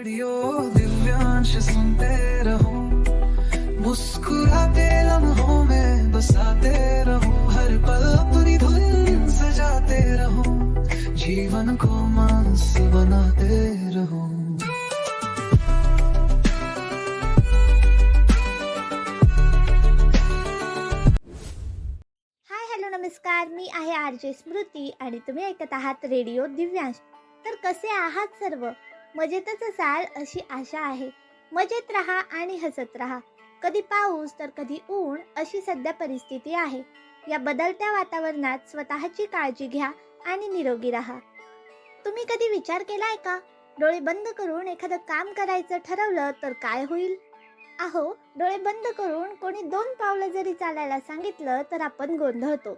Radio Divyansh सुनते रहो। मुस्कुराते लम्हों में बसाते रहो। हर पल अपनी धुन सजाते रहो। जीवन को मांस बनाते रहो। हाय हॅलो नमस्कार. मी आहे आर जे स्मृती आणि तुम्ही ऐकत आहात रेडिओ दिव्यांश. तर कसे आहात सर्व? मजेतच असाल अशी आशा आहे. मजेत राहा आणि हसत राहा. कधी पाऊस तर कधी ऊन अशी सध्या परिस्थिती आहे. या बदलत्या वातावरणात स्वतःची काळजी घ्या आणि निरोगी राहा. तुम्ही कधी विचार केलाय का? डोळे बंद करून एखादं काम करायचं ठरवलं तर काय होईल? अहो डोळे बंद करून कोणी दोन पावलं जरी चालायला सांगितलं तर आपण गोंधळतो.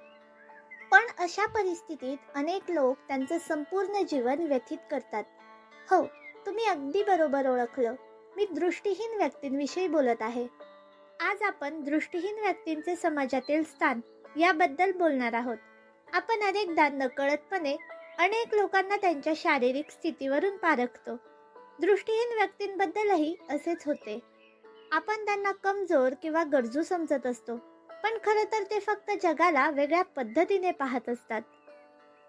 पण अशा परिस्थितीत अनेक लोक त्यांचं संपूर्ण जीवन व्यथित करतात. हो तुम्ही अगदी बरोबर ओळखलं. मी दृष्टीहीन व्यक्तींविषयी बोलत आहे. आज आपण दृष्टीहीन व्यक्तींचे समाजातील स्थान याबद्दल बोलणार आहोत. आपण अनेकदा नकळतपणे अनेक लोकांना त्यांच्या शारीरिक स्थितीवरून पारखतो. दृष्टीहीन व्यक्तींबद्दलही असेच होते. आपण त्यांना कमजोर किंवा गरजू समजत असतो पण खरं तर ते फक्त जगाला वेगळ्या पद्धतीने पाहत असतात.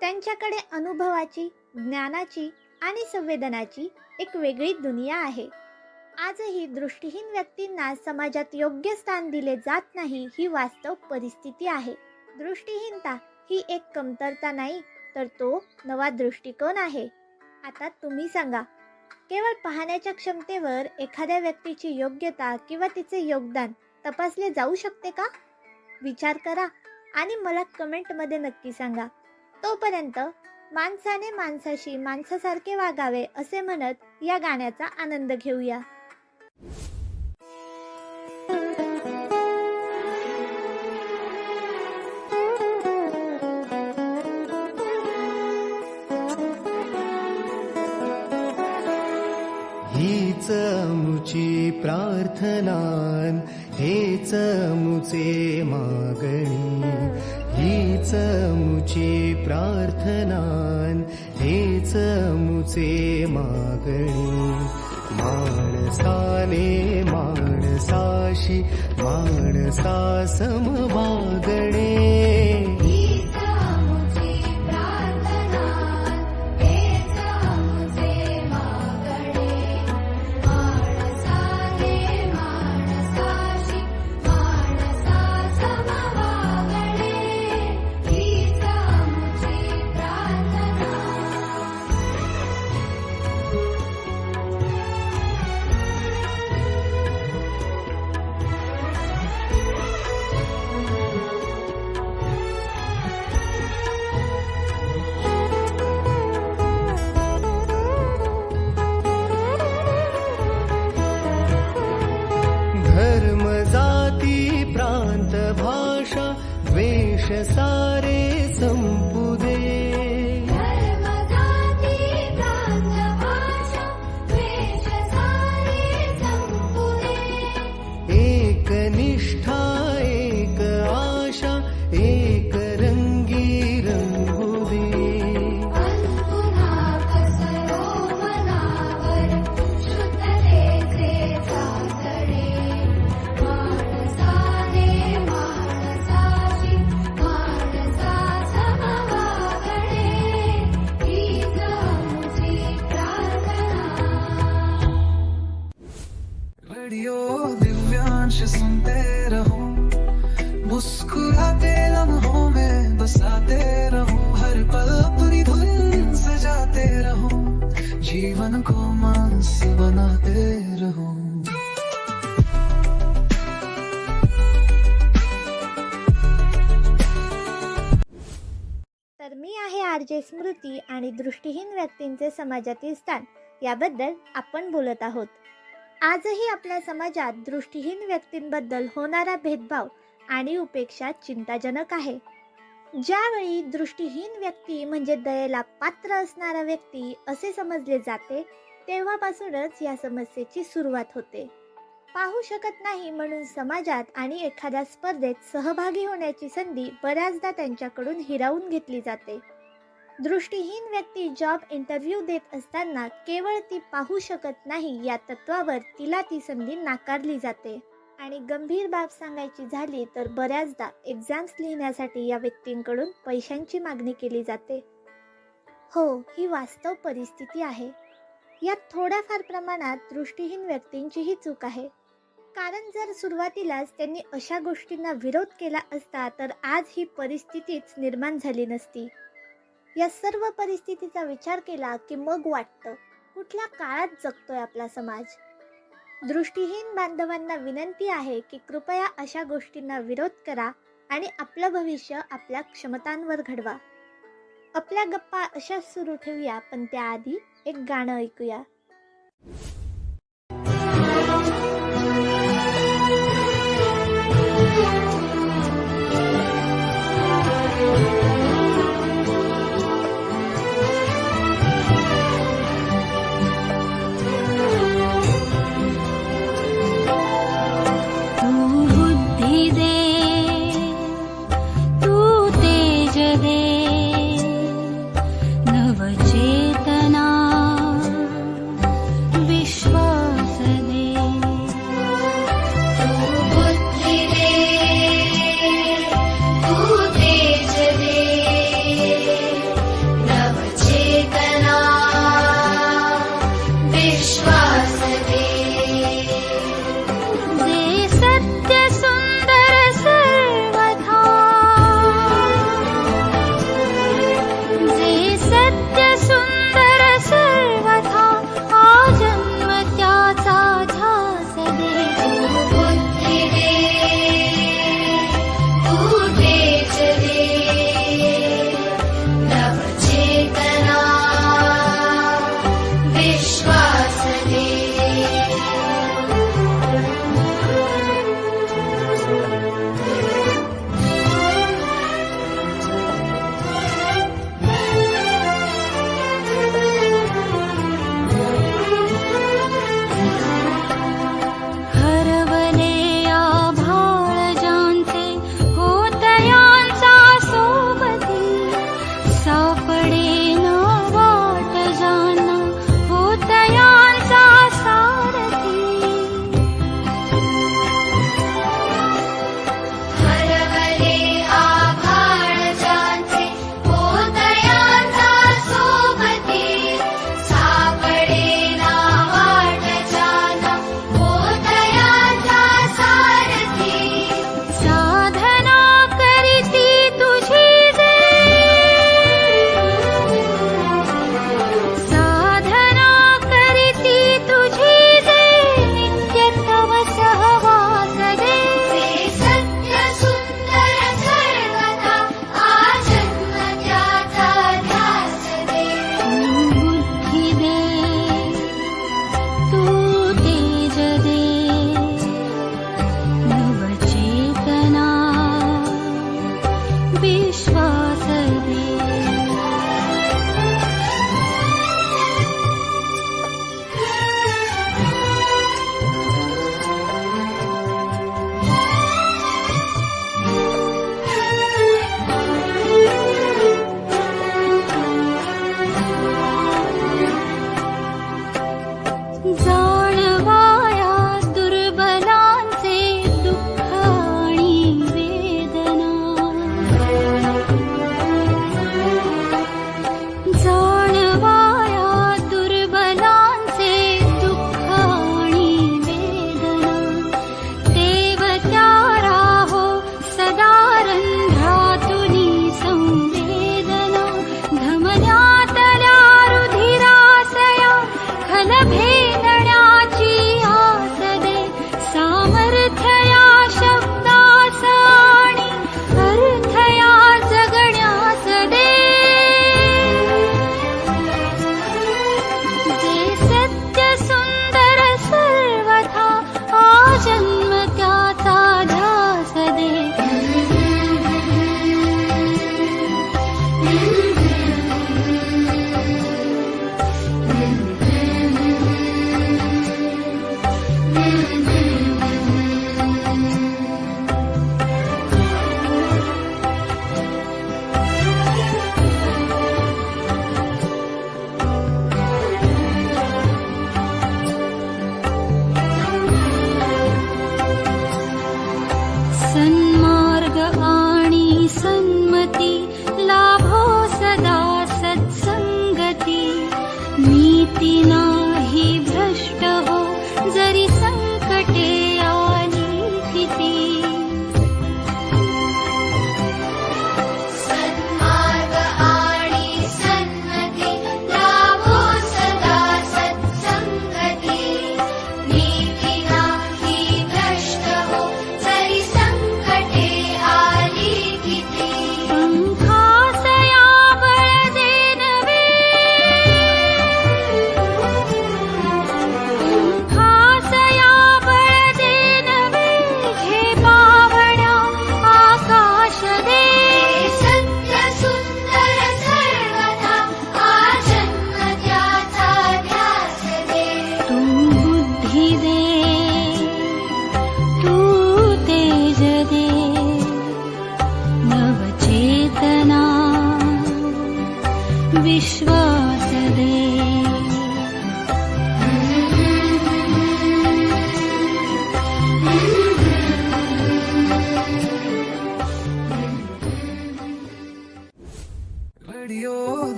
त्यांच्याकडे अनुभवाची ज्ञानाची आणि संवेदनाची एक वेगळी दुनिया आहे. आजही दृष्टीहीन व्यक्तींना समाजात योग्य स्थान दिले जात नाही ही वास्तव परिस्थिती आहे. दृष्टीहीनता ही एक कमतरता नाही तर तो नवा दृष्टिकोन आहे. आता तुम्ही सांगा केवळ पाहण्याच्या क्षमतेवर एखाद्या व्यक्तीची योग्यता किंवा तिचे योगदान तपासले जाऊ शकते का? विचार करा आणि मला कमेंटमध्ये नक्की सांगा. तोपर्यंत माणसाने माणसाशी माणसासारखे वागावे असे म्हणत या गाण्याचा आनंद घेऊया. हीच मुची प्रार्थना हेच मुचे मागणी. हीच मुची प्रार्थनान हेच मुचे मागणी। माणसाने माणसाशी माणसा समवागणे ஷசா दृष्टीहीन व्यक्तींचे समाजातील स्थान याबद्दल आपण बोलत आहोत. आजही आपल्या समाजात दृष्टीहीन व्यक्तींबद्दल होणारा भेदभाव आणि उपेक्षा चिंताजनक आहे. ज्यावेळी दृष्टीहीन व्यक्ती म्हणजे दयेला पात्र असणारा व्यक्ती असे समजले जाते तेव्हापासूनच या समस्येची सुरुवात होते. पाहू शकत नाही म्हणून समाजात आणि एखाद्या स्पर्धेत सहभागी होण्याची संधी बऱ्याचदा त्यांच्याकडून हिरावून घेतली जाते. दृष्टीहीन व्यक्ती जॉब इंटरव्ह्यू देत असताना केवळ ती पाहू शकत नाही या तत्वावर तिला ती संधी नाकारली जाते. आणि गंभीर बाब सांगायची झाली तर बऱ्याचदा एक्झाम्स लिहिण्यासाठी या व्यक्तींकडून पैशांची मागणी केली जाते. हो ही वास्तव परिस्थिती आहे. यात थोड्याफार प्रमाणात दृष्टीहीन व्यक्तींचीही चूक आहे. कारण जर सुरुवातीलाच त्यांनी अशा गोष्टींना विरोध केला असता तर आज ही परिस्थितीच निर्माण झाली नसती. या सर्व परिस्थितीचा विचार केला की मग वाटतं कुठल्या काळात जगतोय आपला समाज? दृष्टीहीन बांधवांना विनंती आहे की कृपया अशा गोष्टींना विरोध करा आणि आपलं भविष्य आपल्या क्षमतांवर घडवा. आपल्या गप्पा अशाच सुरू ठेवूया पण त्याआधी एक गाणं ऐकूया.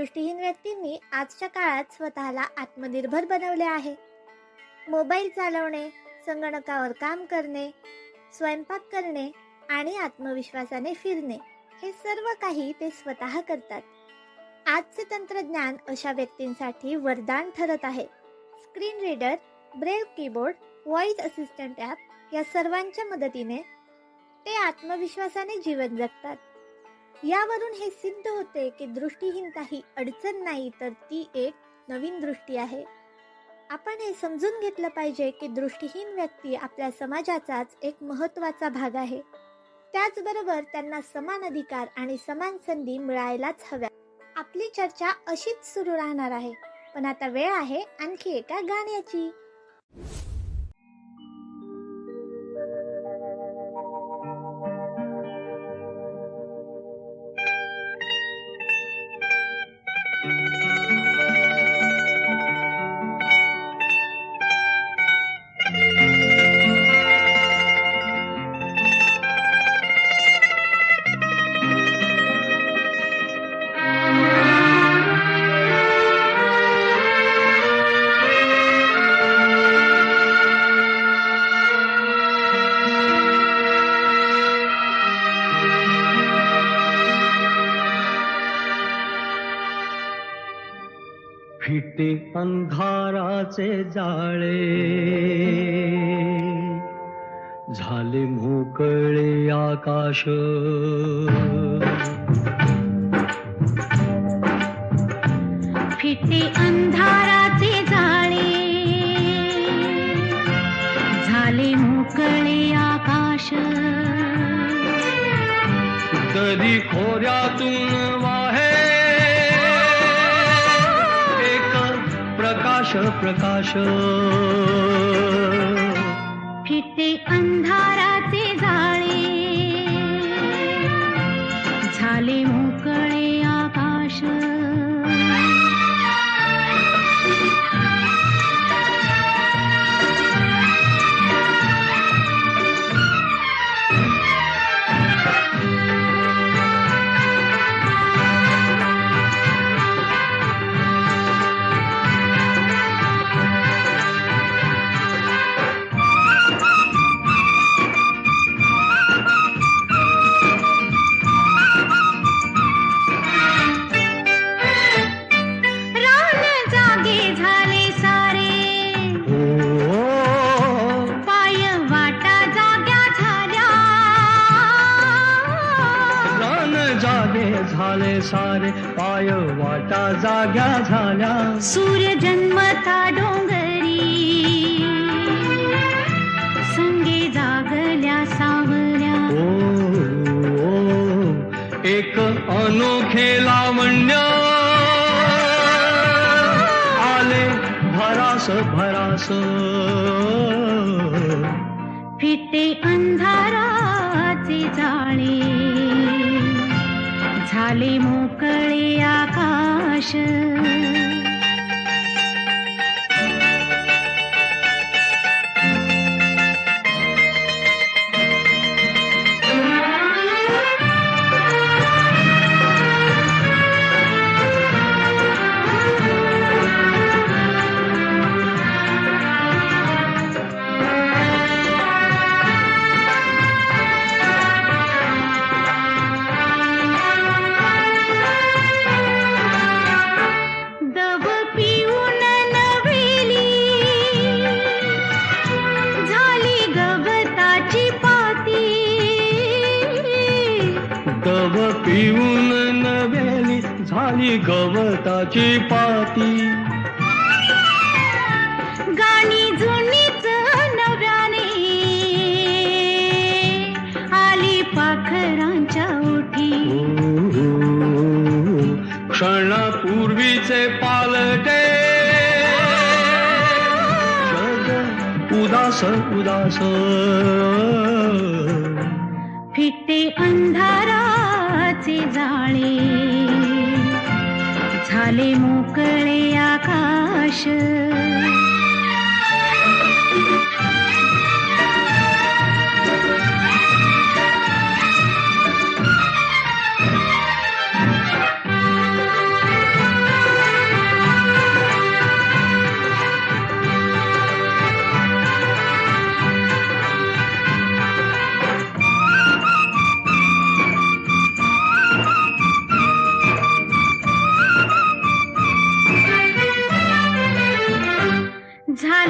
दृष्टीहीन व्यक्तींनी आजच्या काळात स्वतःला आत्मनिर्भर बनवले आहे. मोबाईल चालवणे संगणकावर काम करणे स्वयंपाक करणे आणि आत्मविश्वासाने फिरणे हे सर्व काही ते स्वतः करतात. आजचे तंत्रज्ञान अशा व्यक्तींसाठी वरदान ठरत आहे. Screen reader braille keyboard voice assistant app या सर्वांच्या मदतीने ते आत्मविश्वासाने जीवन जगतात. यावरून हे सिद्ध होते की दृष्टीहीनता ही अडचण नाही तर ती एक नवीन दृष्टी आहे. आपण हे समजून घेतलं पाहिजे की दृष्टीहीन व्यक्ती आपल्या समाजाचाच एक महत्त्वाचा भाग आहे. त्याचबरोबर त्यांना समान अधिकार आणि समान संधी मिळायलाच हव्या. आपली चर्चा अशीच सुरू राहणार आहे. पण आता वेळ आहे आणखी एका गाण्याची. फिटे अंधाराचे जाळे. झाले मोकळे आकाश. फिटे अंधाराचे जाळे. झाले मोकळे आकाश. दरी खोऱ्यातून प्रकाश. प्रकाश फिटे अंधाराचे जाळे. झाले मोकळे आकाश. पाय वाटा जाग्या झाल्या. सूर्य जन्मता डोंगरी. संगे जागल्या सावल्या. ओ, ओ, एक अनोखे लावण्य. आले भरास भरास. फिटे अंधाराचे जाळे. झाले मोकळे आकाश उदास. उदास फिटे अंधाराचे जाळे. झाले मोकळे आकाश.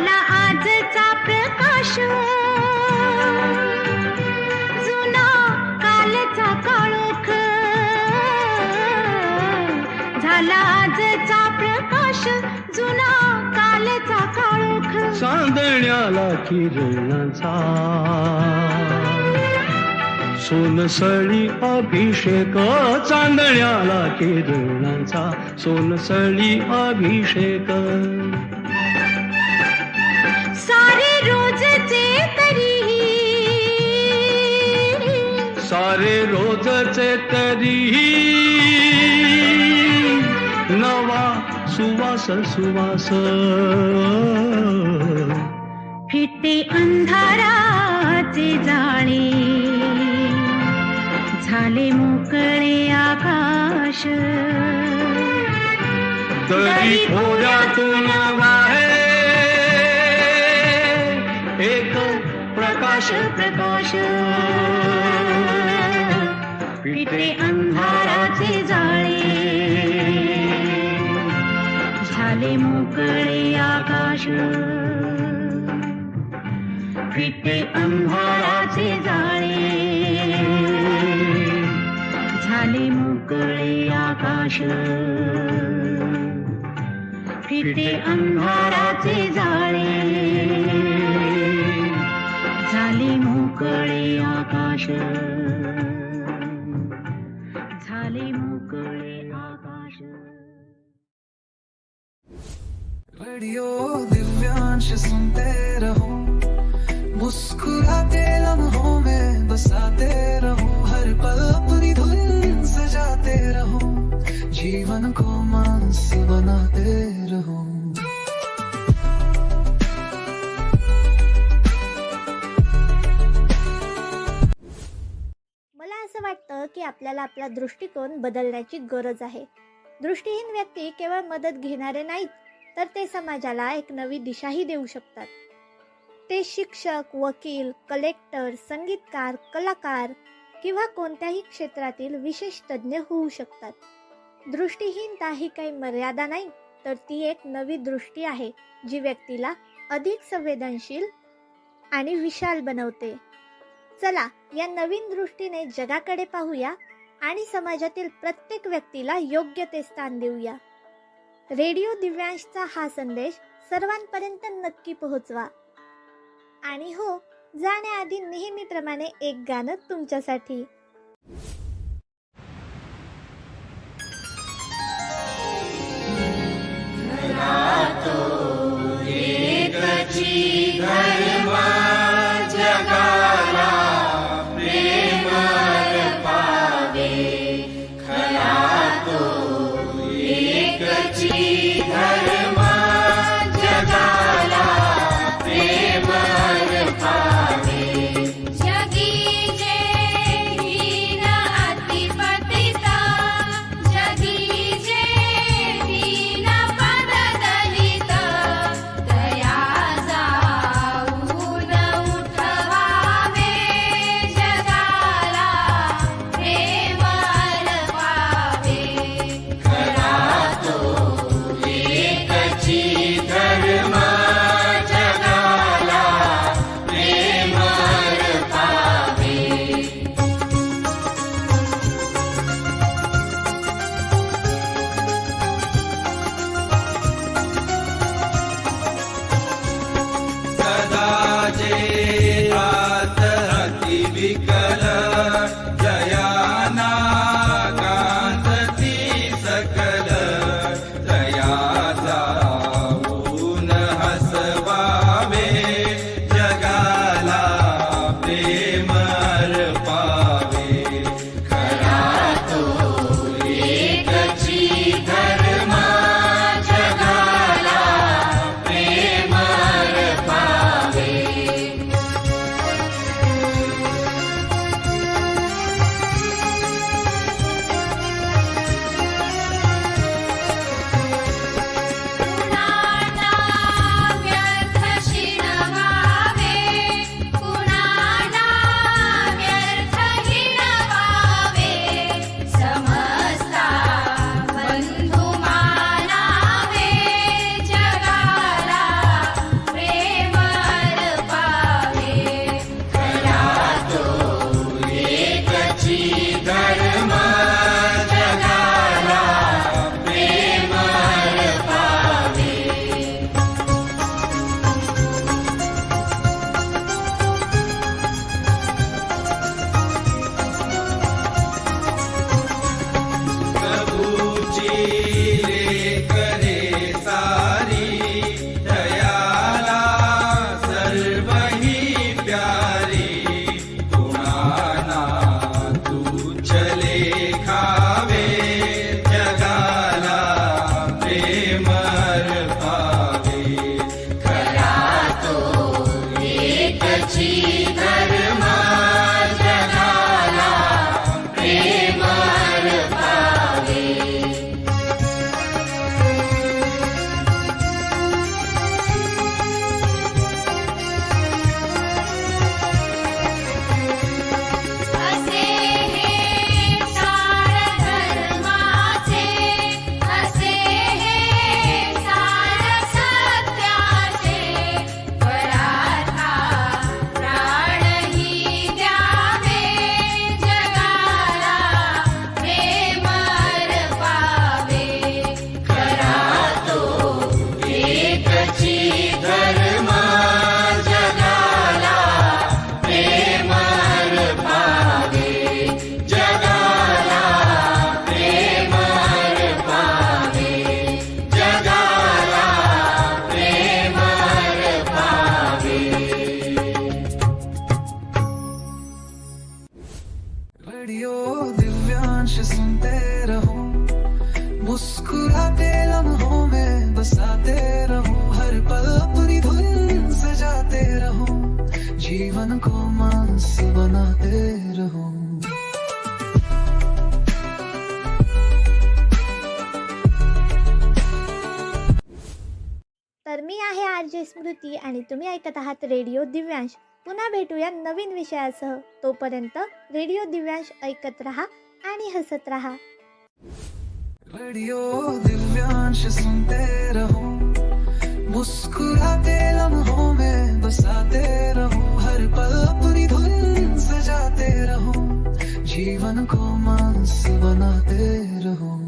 झाला आजचा प्रकाश. जुना कालचा काळोख. झाला आजचा प्रकाश जुना कालचा काळोख. चांदण्याला किरणाचा. सोनसळी अभिषेक चांदण्याला किरणांचा. सोनसळी अभिषेक. सारे रोजचे तरीही नवा सुवास सुवास. फिटे अंधाराचे जाळे झाले मोकळे आकाश. तरी थोड्यातून वाहे. एक प्रकाश प्रकाश. फिटे अंधाराचे जाळे. झाले मोकळे आकाश. फिटे अंधाराचे जाळे. झाले मोकळे आकाश. फिटे अंधाराचे जाळे. झाले मोकळे आकाश. रेडियो दिव्यांश सुनते रहो। मुस्कुराते लम्हों में बसाते रहो। हर पल अपनी धुन सजाते रहो। जीवन को मांस बनाते रहो। असं वाटतं की आपल्याला आपला दृष्टिकोन बदलण्याची गरज आहे. दृष्टीहीन व्यक्ती केवळ मदत घेणारे नाहीत तर ते समाजाला एक नवी दिशाही देऊ शकतात. ते शिक्षक वकील कलेक्टर संगीतकार कलाकार किंवा कोणत्याही क्षेत्रातील विशेष तज्ज्ञ होऊ शकतात. दृष्टीहीनता ही काही मर्यादा नाही तर ती एक नवी दृष्टी आहे जी व्यक्तीला अधिक संवेदनशील आणि विशाल बनवते. चला या नवीन दृष्टीने जगाकडे पाहूया आणि समाजातील प्रत्येक व्यक्तीला योग्य ते स्थान देऊया. रेडिओ दिव्यांशचा हा संदेश सर्वांपर्यंत नक्की पोहोचवा. आणि हो जाण्याआधी नेहमीप्रमाणे एक गाणं तुमच्यासाठी. जगी जीवन को मांस बनाते रहो। तर मी आहे आर जे स्मृती आणि तुम्ही ऐकत आहात रेडिओ दिव्यांश. पुन्हा भेटूया नवीन विषयासह. तोपर्यंत रेडिओ दिव्यांश ऐकत रहा आणि हसत रहा. रेडियो दिव्यांश सुनते रहो. मुस्कुराते लम्हों में बसाते रहूं हर पल अपनी धुन सजाते रहूं जीवन को मांस बनाते रहूं।